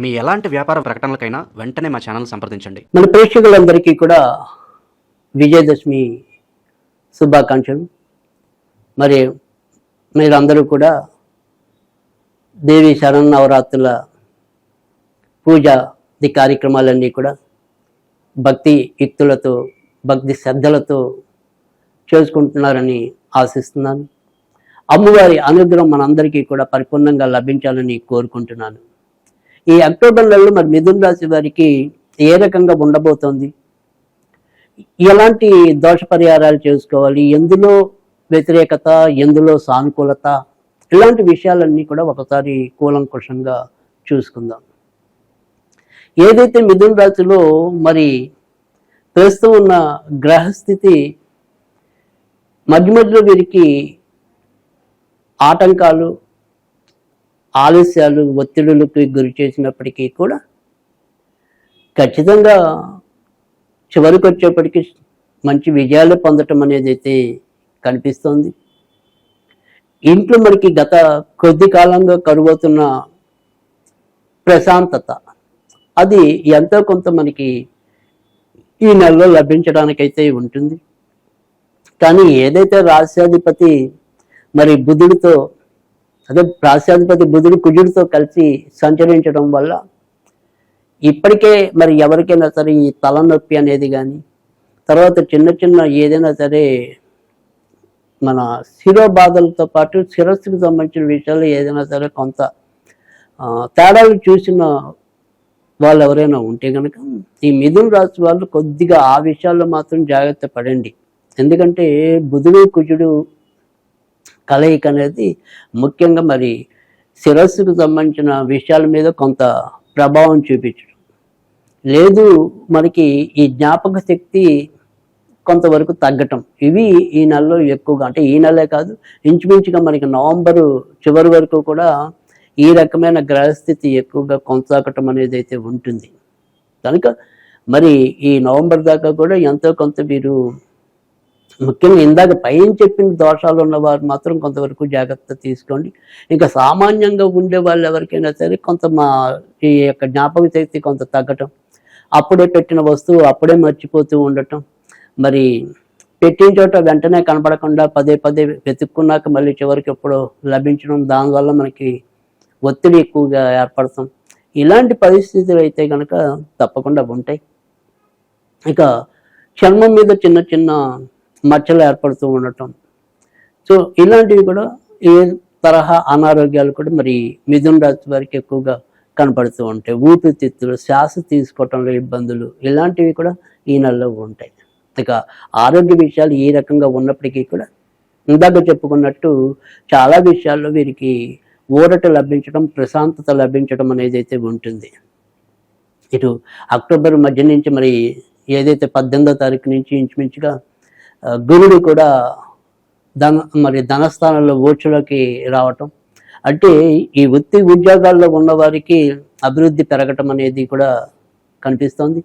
మీ ఎలాంటి వ్యాపార ప్రకటనలకైనా వెంటనే మా ఛానల్ సంప్రదించండి. మన ప్రేక్షకులందరికీ కూడా విజయదశమి శుభాకాంక్షలు. మరి మీరందరూ కూడా దేవి శరన్నవరాత్రుల పూజ ది కార్యక్రమాలన్నీ కూడా భక్తి యుక్తులతో భక్తి శ్రద్ధలతో చేసుకుంటున్నారని ఆశిస్తున్నాను. అమ్మవారి అనుగ్రహం మనందరికీ కూడా పరిపూర్ణంగా లభించాలని కోరుకుంటున్నాను. ఈ అక్టోబర్ నెలలో మరి మిథున్ రాశి వారికి ఏ రకంగా ఉండబోతోంది? ఎలాంటి దోష పరిహారాలు చేసుకోవాలి? ఎందులో వ్యతిరేకత? ఎందులో సానుకూలత? ఇలాంటి విషయాలన్నీ కూడా ఒకసారి కూలంకుషంగా చూసుకుందాం. ఏదైతే మిథున రాశిలో మరి ప్రస్తుతం ఉన్న గ్రహస్థితి మధ్య మధ్యలో వీరికి ఆటంకాలు ఆలస్యాలు ఒత్తిడులకు గురి చేసినప్పటికీ కూడా ఖచ్చితంగా చివరికి వచ్చేప్పటికీ మంచి విజయాలు పొందటం అనేది అయితే కనిపిస్తోంది. ఇంట్లో మనకి గత కొద్ది కాలంగా కరువవుతున్న ప్రశాంతత అది ఎంతో కొంత మనకి ఈ నెలలో లభించడానికైతే ఉంటుంది. కానీ ఏదైతే రాష్ట్రాధిపతి మరి బుధుడితో అదే ప్రాశాధిపతి బుధుడు కుజుడితో కలిసి సంచరించడం వల్ల ఇప్పటికే మరి ఎవరికైనా సరే ఈ తలనొప్పి అనేది కానీ తర్వాత చిన్న చిన్న ఏదైనా సరే మన శిరో బాధలతో పాటు శిరస్సుకు సంబంధించిన విషయాలు ఏదైనా సరే కొంత తేడాలు చూసిన వాళ్ళు ఎవరైనా ఉంటే కనుక ఈ మిథున రాశి వాళ్ళు కొద్దిగా ఆ విషయాల్లో మాత్రం జాగ్రత్త పడండి. ఎందుకంటే బుధుడు కుజుడు కలయిక అనేది ముఖ్యంగా మరి శిరస్సుకు సంబంధించిన విషయాల మీద కొంత ప్రభావం చూపించడం. లేదు మనకి ఈ జ్ఞాపక శక్తి కొంతవరకు తగ్గటం. ఇవి ఈ నెలలో ఎక్కువగా అంటే ఈ నెలే కాదు ఇంచుమించుగా మనకి నవంబరు చివరి వరకు కూడా ఈ రకమైన గ్రహస్థితి ఎక్కువగా కొనసాగటం అనేది అయితే ఉంటుంది. కనుక మరి ఈ నవంబర్ దాకా కూడా ఎంతో కొంత మీరు ముఖ్యంగా ఇందాక పైన చెప్పిన దోషాలు ఉన్నవారు మాత్రం కొంతవరకు జాగ్రత్త తీసుకోండి. ఇంకా సామాన్యంగా ఉండే వాళ్ళు ఎవరికైనా సరే కొంత మా ఈ యొక్క జ్ఞాపక శక్తి కొంత తగ్గటం అప్పుడే పెట్టిన వస్తువు అప్పుడే మర్చిపోతూ ఉండటం మరి పెట్టిన చోట వెంటనే కనపడకుండా పదే పదే వెతుక్కున్నాక మళ్ళీ చివరికి ఎప్పుడో లభించడం దానివల్ల మనకి ఒత్తిడి ఎక్కువగా ఏర్పడతాం. ఇలాంటి పరిస్థితులు అయితే కనుక తప్పకుండా ఉంటాయి. ఇక చర్మం మీద చిన్న చిన్న మచ్చలు ఏర్పడుతూ ఉండటం. సో ఇలాంటివి కూడా ఏ తరహా అనారోగ్యాలు కూడా మరి మిథున రాశి వారికి ఎక్కువగా కనపడుతూ ఉంటాయి. ఊపిరితిత్తులు శ్వాస తీసుకోవటంలో ఇబ్బందులు ఇలాంటివి కూడా ఈ నెలలో ఉంటాయి. ఇక ఆరోగ్య విషయాలు ఈ రకంగా ఉన్నప్పటికీ కూడా ఇందాక చెప్పుకున్నట్టు చాలా విషయాల్లో వీరికి ఊరట లభించడం ప్రశాంతత లభించడం అనేది అయితే ఉంటుంది. ఇటు అక్టోబర్ మధ్య నుంచి మరి ఏదైతే పద్దెనిమిదో తారీఖు నుంచి ఇంచుమించుగా గురుడు కూడా ధన మరి ధనస్థానంలో ఓచులోకి రావటం. అంటే ఈ వృత్తి ఉద్యోగాల్లో ఉన్నవారికి అభివృద్ధి పెరగటం అనేది కూడా కనిపిస్తోంది.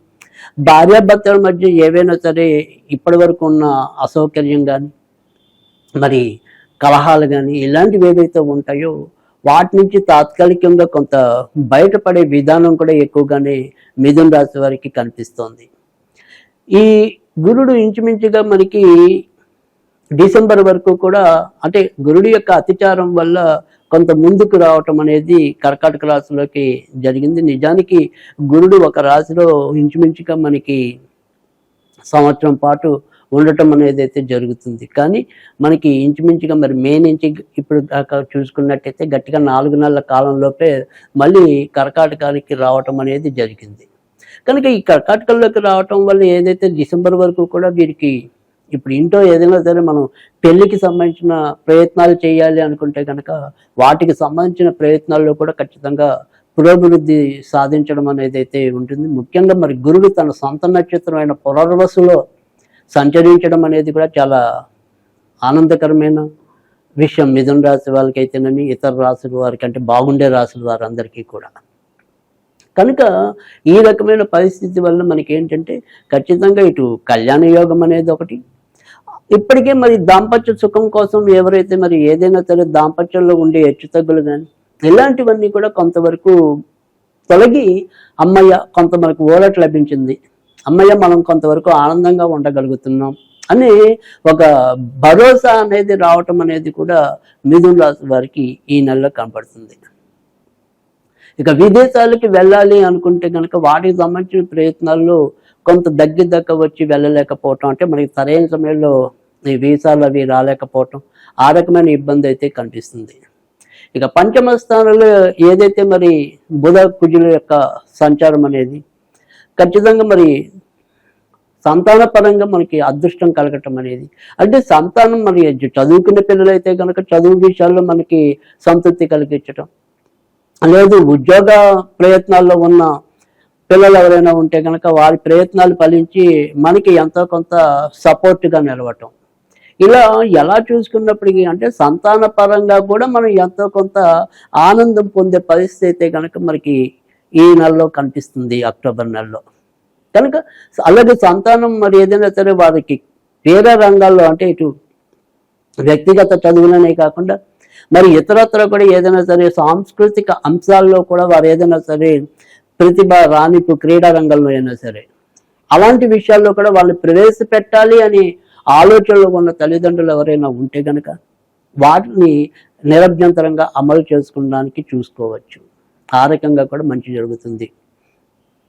భార్యాభర్తల మధ్య ఏవైనా సరే ఇప్పటి వరకు ఉన్న అసౌకర్యం కానీ మరి కలహాలు కానీ ఇలాంటివి ఏవైతే ఉంటాయో వాటి నుంచి తాత్కాలికంగా కొంత బయటపడే విధానం కూడా ఎక్కువగానే మిథున్ రాశి వారికి కనిపిస్తోంది. ఈ గురుడు ఇంచుమించుగా మనకి డిసెంబర్ వరకు కూడా అంటే గురుడు యొక్క అతిచారం వల్ల కొంత ముందుకు రావటం అనేది కర్కాటక రాశిలోకి జరిగింది. నిజానికి గురుడు ఒక రాశిలో ఇంచుమించుగా మనకి సంవత్సరం పాటు ఉండటం అనేది అయితే జరుగుతుంది. కానీ మనకి ఇంచుమించుగా మరి మే నుంచి ఇప్పుడు దాకా చూసుకున్నట్టయితే గట్టిగా నాలుగు నెలల కాలంలోపే మళ్ళీ కర్కాటకానికి రావటం అనేది జరిగింది. కనుక ఈ కర్కాటకంలోకి రావటం వల్ల ఏదైతే డిసెంబర్ వరకు కూడా వీరికి ఇప్పుడు ఇంట్లో ఏదైనా సరే మనం పెళ్ళికి సంబంధించిన ప్రయత్నాలు చేయాలి అనుకుంటే కనుక వాటికి సంబంధించిన ప్రయత్నాల్లో కూడా ఖచ్చితంగా పురోభివృద్ధి సాధించడం అనేది అయితే ఉంటుంది. ముఖ్యంగా మరి గురుడు తన సొంత నక్షత్రమైన పునర్వసులో సంచరించడం అనేది కూడా చాలా ఆనందకరమైన విషయం. మిథున రాశి వాళ్ళకైతేనని ఇతర రాశుల వారికి అంటే బాగుండే రాశుల వారందరికీ కూడా. కనుక ఈ రకమైన పరిస్థితి వల్ల మనకి ఏంటంటే ఖచ్చితంగా ఇటు కళ్యాణ యోగం అనేది ఒకటి. ఇప్పటికే మరి దాంపత్య సుఖం కోసం ఎవరైతే మరి ఏదైనా సరే దాంపత్యంలో ఉండే హెచ్చుతగ్గులు కానీ ఇలాంటివన్నీ కూడా కొంతవరకు తొలగి అమ్మయ్య కొంత మనకు లభించింది. అమ్మయ్య మనం కొంతవరకు ఆనందంగా ఉండగలుగుతున్నాం అని ఒక భరోసా అనేది రావటం అనేది కూడా మిథున రాశి వారికి ఈ నెలలో కనపడుతుంది. ఇక విదేశాలకి వెళ్ళాలి అనుకుంటే కనుక వాటికి సంబంధించిన ప్రయత్నాల్లో కొంత దగ్గర దగ్గర వచ్చి వెళ్ళలేకపోవటం. అంటే మనకి సరైన సమయంలో ఈ వీసాలు అవి రాలేకపోవటం ఆ రకమైన ఇబ్బంది అయితే కనిపిస్తుంది. ఇక పంచమ స్థానంలో ఏదైతే మరి బుధ కుజుల యొక్క సంచారం అనేది ఖచ్చితంగా మరి సంతాన పరంగా మనకి అదృష్టం కలగటం అనేది. అంటే సంతానం మరి చదువుకునే పిల్లలైతే కనుక చదువు విషయాల్లో మనకి సంతృప్తి కలిగించటం. లేదు ఉద్యోగ ప్రయత్నాల్లో ఉన్న పిల్లలు ఎవరైనా ఉంటే కనుక వారి ప్రయత్నాలు ఫలించి మనకి ఎంతో కొంత సపోర్ట్గా నిలవటం. ఇలా ఎలా చూసుకున్నప్పటికీ అంటే సంతాన పరంగా కూడా మనం ఎంతో కొంత ఆనందం పొందే పరిస్థితి అయితే కనుక మనకి ఈ నెలలో కనిపిస్తుంది అక్టోబర్ నెలలో. కనుక అలాగే సంతానం మరి ఏదైనా సరే వారికి వేరే రంగాల్లో అంటే ఇటు వ్యక్తిగత చదువులనే కాకుండా మరి ఇతరత్ర కూడా ఏదైనా సరే సాంస్కృతిక అంశాల్లో కూడా వారు ఏదైనా సరే ప్రతిభ రాణిపు క్రీడా రంగంలో అయినా సరే. అలాంటి విషయాల్లో కూడా వాళ్ళు ప్రవేశపెట్టాలి అని ఆలోచనలో ఉన్న తల్లిదండ్రులు ఎవరైనా ఉంటే గనక వాటిని నిరభ్యంతరంగా అమలు చేసుకోవడానికి చూసుకోవచ్చు. ఆ రకంగా కూడా మంచి జరుగుతుంది.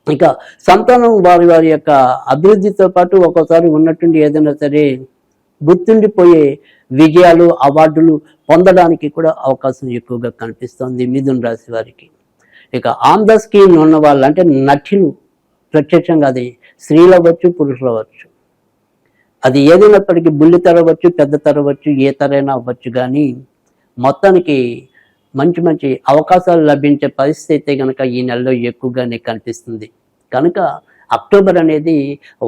ఇక సంతానం వారి వారి యొక్క అభివృద్ధితో పాటు ఒక్కోసారి ఉన్నట్టుండి ఏదైనా సరే గుర్తుండిపోయే విజయాలు అవార్డులు పొందడానికి కూడా అవకాశం ఎక్కువగా కనిపిస్తుంది మిథున్ రాశి వారికి. ఇక ఆన్ ద స్కీమ్ ఉన్న వాళ్ళు అంటే నటులు ప్రత్యక్షంగా అది స్త్రీలు అవ్వచ్చు పురుషులు అవ్వచ్చు. అది ఏదైనప్పటికీ బుల్లి తరవచ్చు పెద్ద తరవచ్చు ఏ తరైనా అవ్వచ్చు కానీ మొత్తానికి మంచి మంచి అవకాశాలు లభించే పరిస్థితి కనుక ఈ నెలలో ఎక్కువగానే కనిపిస్తుంది. కనుక అక్టోబర్ అనేది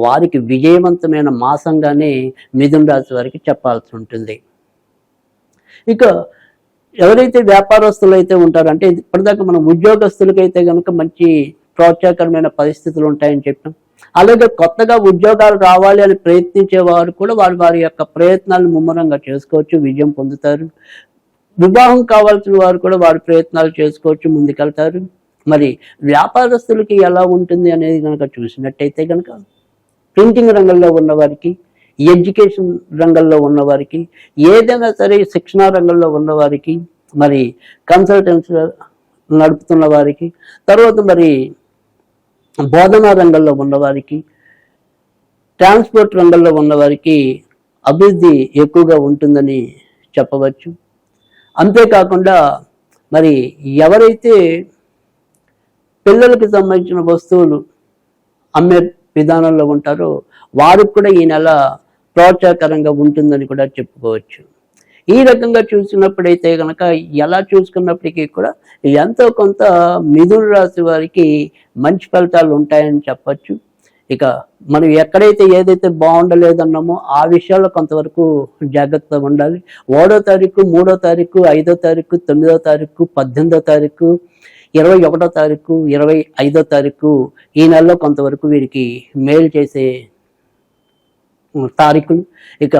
వారికి విజయవంతమైన మాసంగానే మిథున రాశి వారికి చెప్పాల్సి ఉంటుంది. ఇక ఎవరైతే వ్యాపారస్తులు అయితే ఉంటారో అంటే ఇప్పటిదాకా మనం ఉద్యోగస్తులకైతే కనుక మంచి ప్రోత్సాహకరమైన పరిస్థితులు ఉంటాయని చెప్పాం. అలాగే కొత్తగా ఉద్యోగాలు రావాలి అని ప్రయత్నించే వారు కూడా వారు వారి యొక్క ప్రయత్నాలను ముమ్మరంగా చేసుకోవచ్చు విజయం పొందుతారు. వివాహం కావాల్సిన వారు కూడా వారి ప్రయత్నాలు చేసుకోవచ్చు ముందుకెళ్తారు. మరి వ్యాపారస్తులకి ఎలా ఉంటుంది అనేది కనుక చూసినట్టయితే కనుక ప్రింటింగ్ రంగంలో ఉన్న ఈ ఎడ్యుకేషన్ రంగంలో ఉన్నవారికి ఏదైనా సరే శిక్షణా రంగంలో ఉన్నవారికి మరి కన్సల్టెన్సీ నడుపుతున్న వారికి తర్వాత మరి బోధనా రంగంలో ఉన్నవారికి ట్రాన్స్పోర్ట్ రంగంలో ఉన్నవారికి అభివృద్ధి ఎక్కువగా ఉంటుందని చెప్పవచ్చు. అంతేకాకుండా మరి ఎవరైతే పిల్లలకు సంబంధించిన వస్తువులు అమ్మే విధానంలో ఉంటారో వారికి కూడా ఈ నెల ప్రోత్సాహకరంగా ఉంటుందని కూడా చెప్పుకోవచ్చు. ఈ రకంగా చూసినప్పుడైతే కనుక ఎలా చూసుకున్నప్పటికీ కూడా ఎంతో కొంత మిథున రాశి వారికి మంచి ఫలితాలు ఉంటాయని చెప్పచ్చు. ఇక మనం ఎక్కడైతే ఏదైతే బాగుండలేదన్నామో ఆ విషయాల్లో కొంతవరకు జాగ్రత్తగా ఉండాలి. ఓడో తారీఖు మూడో తారీఖు ఐదో తారీఖు తొమ్మిదో తారీఖు పద్దెనిమిదో తారీఖు ఇరవై ఒకటో తారీఖు ఇరవై ఐదో తారీఖు ఈ నెలలో కొంతవరకు వీరికి మేలు చేసే తారీఖులు ఇక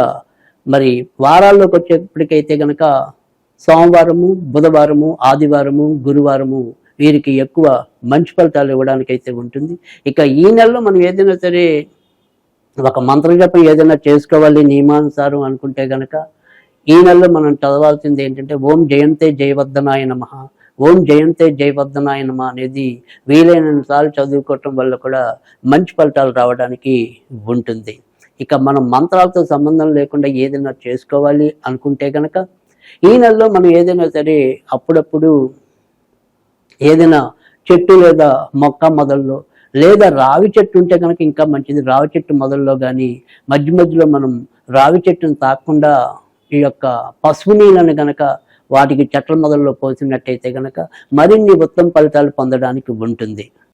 మరి వారాల్లోకి వచ్చేప్పటికైతే గనక సోమవారము బుధవారము ఆదివారము గురువారము వీరికి ఎక్కువ మంచి ఫలితాలు ఇవ్వడానికి అయితే ఉంటుంది. ఇక ఈ నెలలో మనం ఏదైనా సరే ఒక మంత్రజపం ఏదైనా చేసుకోవాలి నియమానుసారం అనుకుంటే గనక ఈ నెలలో మనం చదవాల్సింది ఏంటంటే ఓం జయంతే జయవర్ధనాయ నమ. ఓం జయంతే జయవర్ధనాయ నమ అనేది వీలైనసార్లు సార్లు చదువుకోవటం వల్ల కూడా మంచి ఫలితాలు రావడానికి ఉంటుంది. ఇక మనం మంత్రాలతో సంబంధం లేకుండా ఏదైనా చేసుకోవాలి అనుకుంటే కనుక ఈ నెలలో మనం ఏదైనా సరే అప్పుడప్పుడు ఏదైనా చెట్టు లేదా మొక్క మొదల్లో లేదా రావి చెట్టు ఉంటే కనుక ఇంకా మంచిది. రావి చెట్టు మొదల్లో కానీ మధ్య మధ్యలో మనం రావి చెట్టును తాకుండా ఈ యొక్క పసుపు నీళ్ళని కనుక వాటికి చెట్ల మొదల్లో పోసినట్టయితే కనుక మరిన్ని ఉత్తమ ఫలితాలు పొందడానికి ఉంటుంది.